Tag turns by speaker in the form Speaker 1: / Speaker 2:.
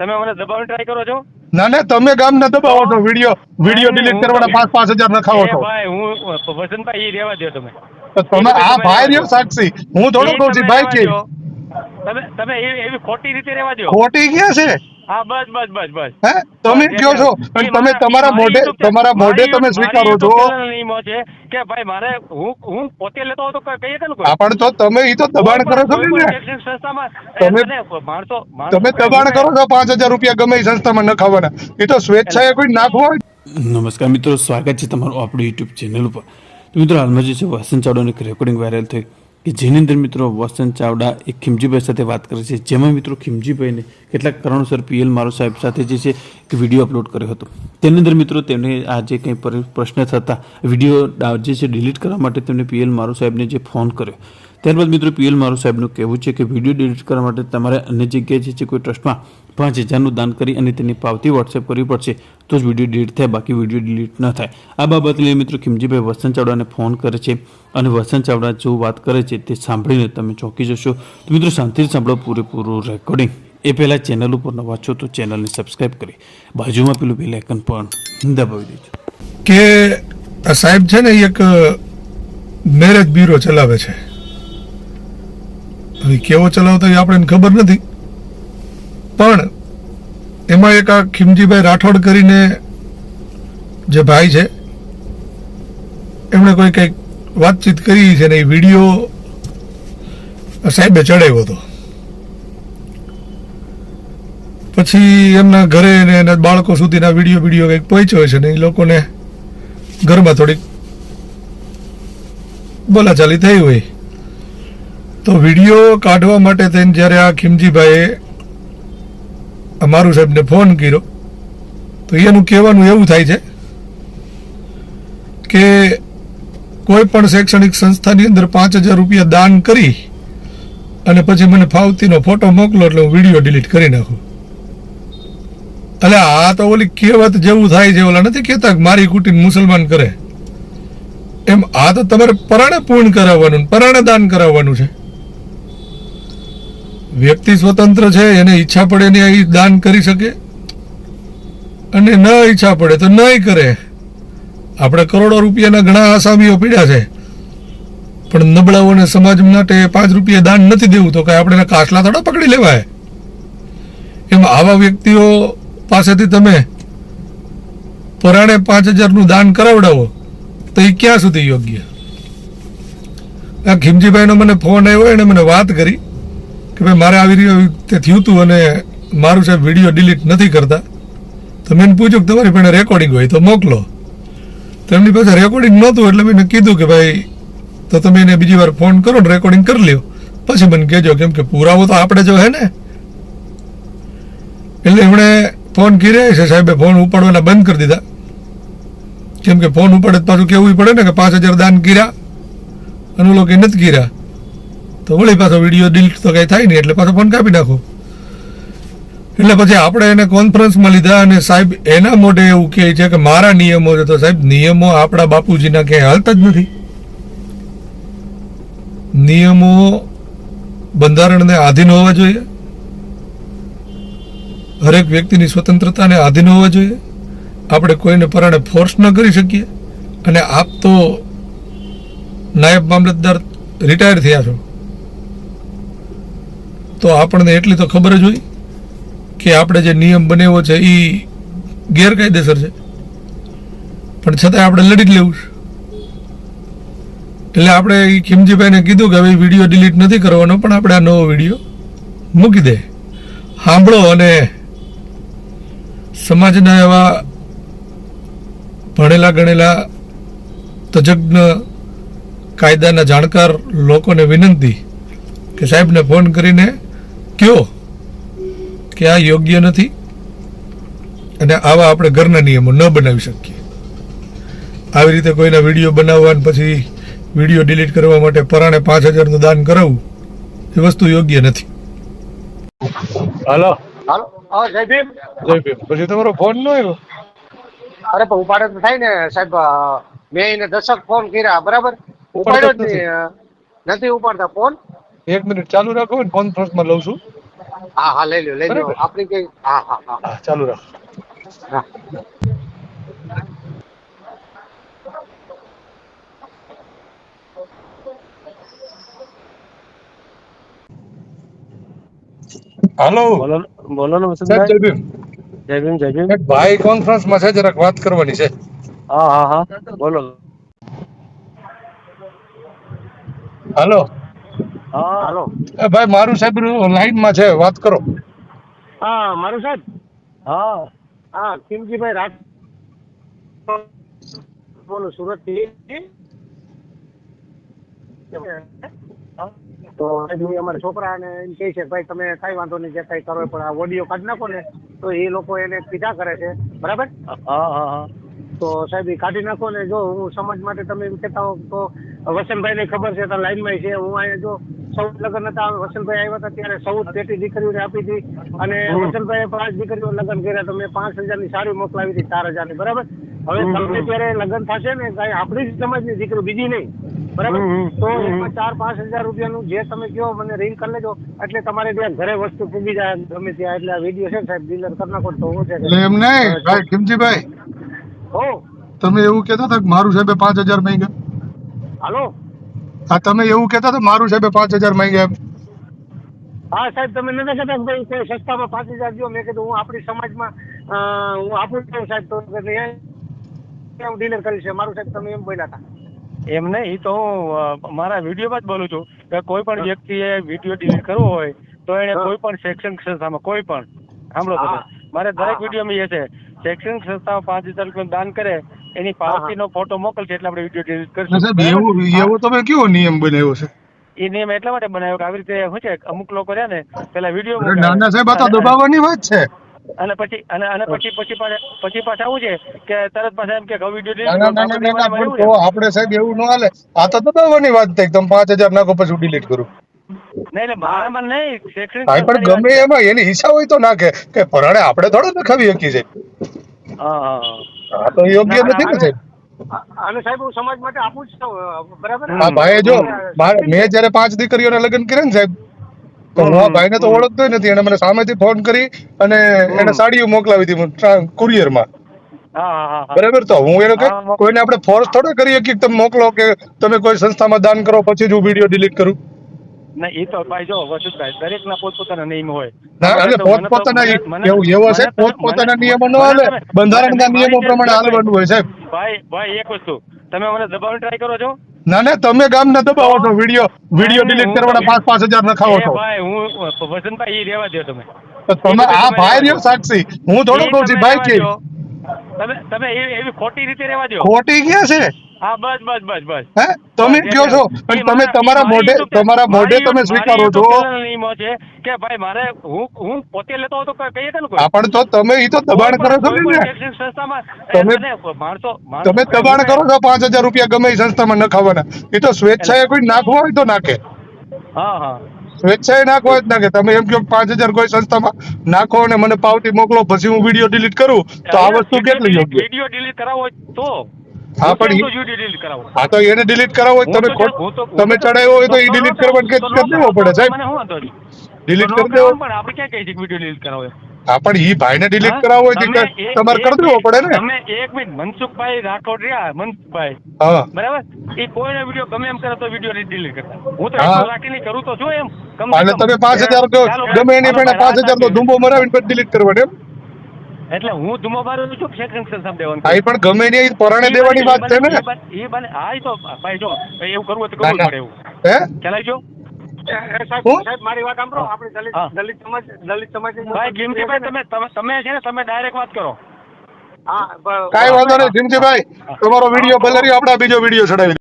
Speaker 1: તમે મને દબાવવાની ટ્રાય કરો છો?
Speaker 2: ના ના તમે ગામ ના દબાવો છો વીડિયો વીડિયો ડિલીટ કરવાના પાંચ પાંચ હજાર નખાવો છો.
Speaker 1: ભાઈ હું વસંતભાઈ એ રહેવા દો તમે.
Speaker 2: તો તમે આ ભાઈ રહ્યો સાક્ષી. હું થોડો કહું છું ભાઈ કે
Speaker 1: તમે તમે એવી એવી ખોટી રીતે રહેવા દો
Speaker 2: ખોટી ક્યાં છે?
Speaker 1: હા બસ બસ બસ બસ.
Speaker 2: હે? તમે કયો છો? તમે તમારા મોઢે તમારા મોઢે તમે સ્વીકારો છો.
Speaker 1: YouTube channel નો નિયમો છે કે ભાઈ મારે હું હું પોતે લેતો હોઉં કઈ- કે કોઈ?
Speaker 2: પણ તો તમે ઈ તો દબાણ કરો છો ને તમે- તમે દબાણ કરો છો પાંચ હજાર રૂપિયા ગમે એ સંસ્થામાં નખાવાના એ તો સ્વેચ્છાએ કોઈ નાખવા હોય?
Speaker 3: નમસ્કાર મિત્રો સ્વાગત છે તમારું આપણું યુટ્યુબ ચેનલ ઉપર. તો મિત્રો હાલમાં જે છે વસંત ચાવડાની એક રેકોર્ડિંગ વાયરલ થઈ કે જેની અંદર મિત્રો, વસંત ચાવડા એક ખીમજીભાઈ સાથે વાત કરે છે. જેમાં મિત્રો ખીમજીભાઈને કેટલાક કારણોસર પીએલ મારો સાહેબ સાથે જે છે એક વીડિયો અપલોડ કર્યો હતો. તેની અંદર મિત્રો તેમને આ જે કંઈ પ્રશ્ન થતા, વીડિયો જે છે ડિલીટ કરવા માટે તેમને પીએલ મારો સાહેબને જે ફોન કર્યો. ત્યારબાદ મિત્રો પીએલ મારું સાહેબનું કહેવું છે કે વીડિયો ડિલીટ કરવા માટે તમારે અન્ય જગ્યાએ જે છે કોઈ ટ્રસ્ટમાં પાંચ હજારનું દાન કરી અને તેની પાવતી વોટ્સએપ કરવી પડશે, તો જ વીડિયો ડિલીટ થાય, બાકી વીડિયો ડિલીટ ન થાય. આ બાબત લઈને મિત્રો ખીમજીભાઈ વસંત ચાવડાને ફોન કરે છે અને વસંત ચાવડા જો વાત કરે છે તે સાંભળીને તમે ચોંકી જશો. તો મિત્રો શાંતિથી સાંભળો પૂરેપૂરું રેકોર્ડિંગ એ પહેલાં ચેનલ ઉપર નવા છો તો ચેનલને સબસ્ક્રાઈબ કરી. બાજુમાં પેલું બેલ આઇકન પણ દબાવી દેજો.
Speaker 4: કે સાહેબ છે ને એક મેરેજ બ્યુરો ચલાવે છે. હવે કેવો ચલાવતો એ આપણને ખબર નથી. પણ એમાં એક આ ખીમજીભાઈ રાઠોડ કરીને જે ભાઈ છે, એમણે કોઈ કંઈક વાતચીત કરી છે ને એ વીડિયો સાહેબે ચડાવ્યો હતો. પછી એમના ઘરે ને એના બાળકો સુધીના વીડિયો વીડિયો કંઈક પહોંચ્યો છે ને એ લોકોને ઘરમાં થોડીક બોલાચાલી થઈ હોય. તો વીડિયો કાઢવા માટે થઈને જ્યારે આ ખીમજીભાઈએ અમારું સાહેબને ફોન કર્યો, તો એનું કહેવાનું એવું થાય છે કે કોઈ પણ શૈક્ષણિક સંસ્થાની અંદર પાંચ હજાર રૂપિયા દાન કરી અને પછી મને ફાવતીનો ફોટો મોકલો એટલે હું વીડિયો ડિલીટ કરી નાખું. એટલે આ તો ઓલી કહેવત જેવું થાય છે, ઓલા નથી કહેતા મારી કુટીને મુસલમાન કરે? એમ આ તો તમારે પરાણે પૂર્ણ કરાવવાનું પરાણે દાન કરાવવાનું છે. વ્યક્તિ સ્વતંત્ર છે, એને ઈચ્છા પડે ને એ દાન કરી શકે? અને ન ઈચ્છા પડે તો નહીં કરે. આપણે કરોડો રૂપિયાના ઘણા આસામીઓ પીડ્યા છે. પણ નબળાઓને સમાજ માટે પાંચ રૂપિયા દાન નથી દેવું તો કઈ આપણે કાસલા થોડા પકડી લેવાય? એમ આવા વ્યક્તિઓ પાસેથી તમે પરાણે પાંચ હજારનું દાન કરાવડાવો, તો એ ક્યાં સુધી યોગ્ય? આ ખીમજીભાઈનો મને ફોન આવ્યો એણે મને વાત કરી. કે ભાઈ, મારે આવી રીતે થયું હતું અને મારું સાહેબ વીડિયો ડિલીટ નથી કરતા. તો મેં પૂછ્યું કે તમારી પાસે રેકોર્ડિંગ હોય તો મોકલો. તો એમની પાસે રેકોર્ડિંગ નહોતું એટલે મેં કીધું કે ભાઈ, તો તમે એને બીજી વાર ફોન કરો ને રેકોર્ડિંગ કરી લ્યો. પછી મને કહેજો કેમ કે પુરાવો તો આપણે જો હે ને. એટલે એમણે ફોન કર્યા છે સાહેબે ફોન ઉપાડવાના બંધ કરી દીધા. કેમ કે ફોન ઉપાડે તો પાછું કેવું પડે ને કે પાંચ હજાર દાન કર્યા અને ઓલો કે નથી કર્યા. તો વળી પાછો વીડિયો ડિલીટ તો કઈ થાય નહીં, એટલે પાછો ફોન કાપી નાખો. એટલે પછી આપણે એને કોન્ફરન્સમાં લીધા અને સાહેબ એના મોઢે એવું કહે છે કે મારા નિયમો છે, તો સાહેબ નિયમો આપણા બાપુજીના ક્યાંય હાલતા જ નથી. નિયમો બંધારણને આધીન હોવા જોઈએ. હરેક વ્યક્તિની સ્વતંત્રતાને આધીન હોવા જોઈએ. આપણે કોઈને પરાણે ફોર્સ ન કરી શકીએ. અને આપ તો નાયબ મામલતદાર રિટાયર થયા છો. તો આપણને એટલી તો ખબર જ હોય કે આપણે જે નિયમ બનાવ્યો છે એ ગેરકાયદેસર છે. પણ છતાંય આપણે લડી જ લેવું છે. એટલે આપણે ખીમજીભાઈને કીધું કે હવે વીડિયો ડિલીટ નથી કરવાનો, પણ આપણે આ નવો વીડિયો મૂકી દે. સાંભળો અને સમાજના એવા ભણેલા ગણેલા તજજ્ઞ કાયદાના જાણકાર લોકોને વિનંતી કે સાહેબને ફોન કરીને કયો કે આ યોગ્ય નથી? અને આવા આપણે ઘરના નિયમો ન બનાવી શકીએ. આવી રીતે કોઈના વીડિયો બનાવવા પછી વીડિયો ડિલીટ કરવા માટે પરાણે પાંચ હજારનું દાન કરાવવું એ વસ્તુ યોગ્ય નથી.
Speaker 2: હાલો.
Speaker 5: હાલો. જય ભીમ.
Speaker 2: જય ભીમ. પછી તમારો ફોન ન આવ્યો?
Speaker 5: અરે પણ ઉપાડે તો થાય ને સાહેબ મેં એને દશક ફોન કર્યા બરાબર? ઉપાડ્યો જ
Speaker 2: નથી
Speaker 5: ઉપાડતા ફોન.
Speaker 2: એક મિનિટ ચાલુ રાખો ને કોન્ફરન્સમાં લઉં છું.
Speaker 5: હા હા લઈ લો લઈ લો આપણે કઈ હા હા હા.
Speaker 2: ચાલુ રાખો.
Speaker 5: હા.
Speaker 2: હાલો.
Speaker 1: બોલો બોલો ને વસંતભાઈ.
Speaker 2: જય ભીમ.
Speaker 1: જય ભીમ જય ભીમ.
Speaker 2: એક ભાઈ કોન્ફરન્સમાં છે જરાક વાત કરવાની છે.
Speaker 1: હા હા હા. બોલો.
Speaker 2: હાલો.
Speaker 1: હાલો.
Speaker 2: એ ભાઈ મારું સાહેબ લાઈનમાં છે વાત કરો.
Speaker 5: હા મારું સાહેબ?
Speaker 1: હા.
Speaker 5: હા કિમજીભાઈ રાજ બોલું સુરતથી તો હજી છોકરા ને એમ કહે છે ભાઈ તમે કઈ વાંધો નહીં જે કઈ કરો પણ આ ઓડિયો કાઢી નાખો ને તો એ લોકો એને પીધા કરે છે. બરાબર?
Speaker 1: હા હા હા.
Speaker 5: તો સાહેબ એ કાઢી નાખો ને જો હું સમાજ માટે તમે એમ કહેતા હો તો વસંતભાઈ ને ખબર છે તો લાઈનમાં છે હું અહીંયા જો સૌ લગ્ન હતા વસંતભાઈ આવ્યા હતા ત્યારે સૌ પેટી દીકરીઓને આપી હતી. અને વસંતભાઈ પાંચ દીકરીઓ લગ્ન કર્યા તો મેં પાંચ હજારની સારી મોકલાવી હતી ચાર હજારની. બરાબર? હવે તમને ત્યારે લગ્ન થશે ને કઈ આપણી જ સમાજની દીકરી બીજી નહીં. બરાબર? તો એમાં ચાર પાંચ હજાર રૂપિયાનું જે તમે કહો મને રિંગ કરી લેજો. એટલે તમારે ત્યાં ઘરે વસ્તુ પૂગી જાય. ગમે ત્યાં એટલે આ વીડિયો છે સાહેબ ડીલર કરી નાખો તો હું છે
Speaker 2: એમ નહીં. ભાઈ ખીમજીભાઈ.
Speaker 5: હો.
Speaker 2: તમે એવું કહેતા હતા કે મારું સાહેબે પાંચ હજાર માંગ્યા?
Speaker 5: હાલો?
Speaker 2: હા તમે એવું કહેતા તો મારું સાહેબ પાંચ હજાર માંગ્યા એમ.
Speaker 5: હા સાહેબ તમે નથી કહેતા કે ભાઈ કોઈ સસ્તામાં પાંચ હજાર દો. મેં કીધું હું આપણી સમાજમાં હું આપું છું સાહેબ તો હું ડીલર કરીશ મારું સાહેબ તમે એમ બોલ્યા હતા.
Speaker 1: એમ નહીં તો હું મારા વિડીયોમાં જ બોલું છું કે કોઈ પણ વ્યક્તિએ વીડિયો ડિલીટ કરવો હોય તો એને કોઈ પણ શૈક્ષણિક સંસ્થામાં કોઈ પણ સાંભળો તમે. મારે દરેક
Speaker 5: વીડિયો
Speaker 1: વિડીયોમાં એ છે શૈક્ષણિક સંસ્થામાં પાંચ હજાર રૂપિયા દાન કરે એની પાવતીનો ફોટો મોકલશે એટલે આપણે વીડિયો ડિલીટ કરશું.
Speaker 2: સાહેબ? એવું એવો તમે કયો નિયમ બનાવ્યો છે?
Speaker 1: એ નિયમ એટલા માટે બનાવ્યો કે આવી રીતે શું છે અમુક લોકો રહ્યા ને પેલા વીડિયો
Speaker 2: નાના સાહેબ આ તો દબાવવાની વાત છે.
Speaker 1: અને પછી અને અને પછી પછી પાછા પછી પાછા આવું છે કે તરત પાછા એમ કે વીડિયો
Speaker 2: ના ના ના ના ના પણ તો આપણે સાહેબ એવું ન હાલે. આ તો દબાવવાની વાત થઈ તમે પાંચ હજાર નાખો પછી ડિલીટ કરું.
Speaker 1: નહીં મારામાં નહીં શૈક્ષણિક
Speaker 2: પણ ગમે એમાં એની હિસાબ હોય તો નાખે. કે પરાણે આપણે થોડો નખાવી શકીએ છીએ.
Speaker 1: હા હા. હા
Speaker 2: તો યોગ્ય નથી ને સાહેબ?
Speaker 5: અને સાહેબ હું સમાજ માટે આપું જ બરાબર
Speaker 2: હા ભાઈ જો મેં જયારે પાંચ દીકરીઓને લગ્ન કર્યા ને સાહેબ તો હું આ ભાઈને તો ઓળખતો નથી એને મને સામેથી ફોન કરી અને એને સાડીઓ મોકલાવી હતી કુરિયરમાં.
Speaker 1: હા હા
Speaker 2: બરાબર તો હું એને કોઈને આપણે ફોર્સ થોડો કરીએ કે તમે મોકલો કે તમે કોઈ સંસ્થામાં દાન કરો પછી જ હું વીડિયો ડિલીટ કરું.
Speaker 1: ના એ તો ભાઈ જો વસુતભાઈ દરેક પોતપોતાના નિયમ હોય.
Speaker 2: એટલે
Speaker 1: તો- મને તો-
Speaker 2: પોતપોતાના
Speaker 1: મને- મને-
Speaker 2: એવું એવો છે પોતપોતાના નિયમો ન હાલે?
Speaker 1: તમે-
Speaker 2: બંધારણના નિયમો પ્રમાણે હાલવાનું હોય સાહેબ.
Speaker 1: ભાઈ ભાઈ એક વસ્તુ. તમે મને દબાવવાની ટ્રાય કરો છો?
Speaker 2: ના ના તમે ગામને દબાવો છો વીડિયો વીડિયો ડિલીટ કરવાના પાંચ પાંચ હજાર નખાવો છો.
Speaker 1: ભાઈ હું વસંતભાઈ એ રહેવા દો તમે.
Speaker 2: તમે આ ભાઈ રહ્યો સાક્ષી. હું થોડો કહું છું ભાઈ કે
Speaker 1: તમે તમે એવી ખોટી રીતે રહેવા દો
Speaker 2: ખોટી ક્યાં છે?
Speaker 1: હા બસ બસ બસ બસ.
Speaker 2: હે? તમે કયો છો? અને તમે તમારા મોઢે તમારા મોઢે તમે સ્વીકારો છો?
Speaker 1: નો કે ભાઈ મારે હું હું પોતે લેતો હતો તો કહીએ ને કોઈ?
Speaker 2: પણ તો તમે ઈ તો દબાણ કરો છો ને
Speaker 1: પણ
Speaker 2: તમે-
Speaker 1: માણસો
Speaker 2: તમે દબાણ કરો છો પાંચ હજાર રૂપિયા ગમે એ સંસ્થામાં નખાવાના? એ તો સ્વેચ્છાએ કોઈ નાખવા હોય તો નાખે.
Speaker 1: હા હા.
Speaker 2: સ્વેચ્છાએ નાખો જ નાખે. તમે એમ કહો પાંચ હજાર કોઈ સંસ્થામાં નાખો અને મને પાવતી મોકલો પછી હું વીડિયો ડિલીટ કરું તો આ વસ્તુ કેટલી યોગ્ય?
Speaker 1: વીડિયો ડિલીટ કરાવો તો.
Speaker 2: હા, પણ
Speaker 1: કરાવો.
Speaker 2: હા તો એને ડિલીટ કરાવો તમે તમે ચડાવ્યો હોય તો એ ડિલીટ
Speaker 1: કરવા
Speaker 2: કરવાનું
Speaker 1: કરાવો, ન
Speaker 2: કરી દેવો પડે સાહેબ? ડિલીટ કરી દેવો.
Speaker 1: પણ આપણે ક્યાં કહી વીડિયો ડિલીટ કરાવો
Speaker 2: હા પણ ઈ ભાઈને ડિલીટ કરાવો હોય તો
Speaker 1: એક-
Speaker 2: તમારે કરી દેવો પડે ને?
Speaker 1: તમે એક મિનિટ મનસુખભાઈ રાઠોડ રહ્યા મનસુખભાઈ.
Speaker 2: હા.
Speaker 1: બરાબર? એ કોઈનો વીડિયો ગમે એમ કરે તો વીડિયો ડિલીટ કરતા. હું તો. એટલું રાખીને કરું તો જો એમ કમ.
Speaker 2: તમે. પાંચ હજાર ગમે એની પેલા પાંચ હજાર નો ધુંબો મરાવીને ડિલીટ કરવાનો એમ?
Speaker 1: એટલે હું ધુમો મારું છું શૈક્ષણિક સંસ્થામાં દેવાનું
Speaker 2: હા પણ ગમે ઈ પરાણે દેવાની વાત છે ને?
Speaker 1: એ બને- હા તો ભાઈ જો એવું કરવું તો કરવું પડે એવું.
Speaker 2: હે?
Speaker 1: ચલાઈ
Speaker 5: જો. સાહેબ મારી વાત સાંભળો આપણે દલિત. દલિત સમાજ દલિત સમાજ
Speaker 1: ભાઈ તમે તમે તમે છે ને તમે ડાયરેક્ટ વાત કરો.
Speaker 5: હા
Speaker 2: કાંઈ વાંધો નહીં જીમજીભાઈ તમારો વીડિયો ભલે રહ્યો આપણે બીજો વીડિયો ચડાવી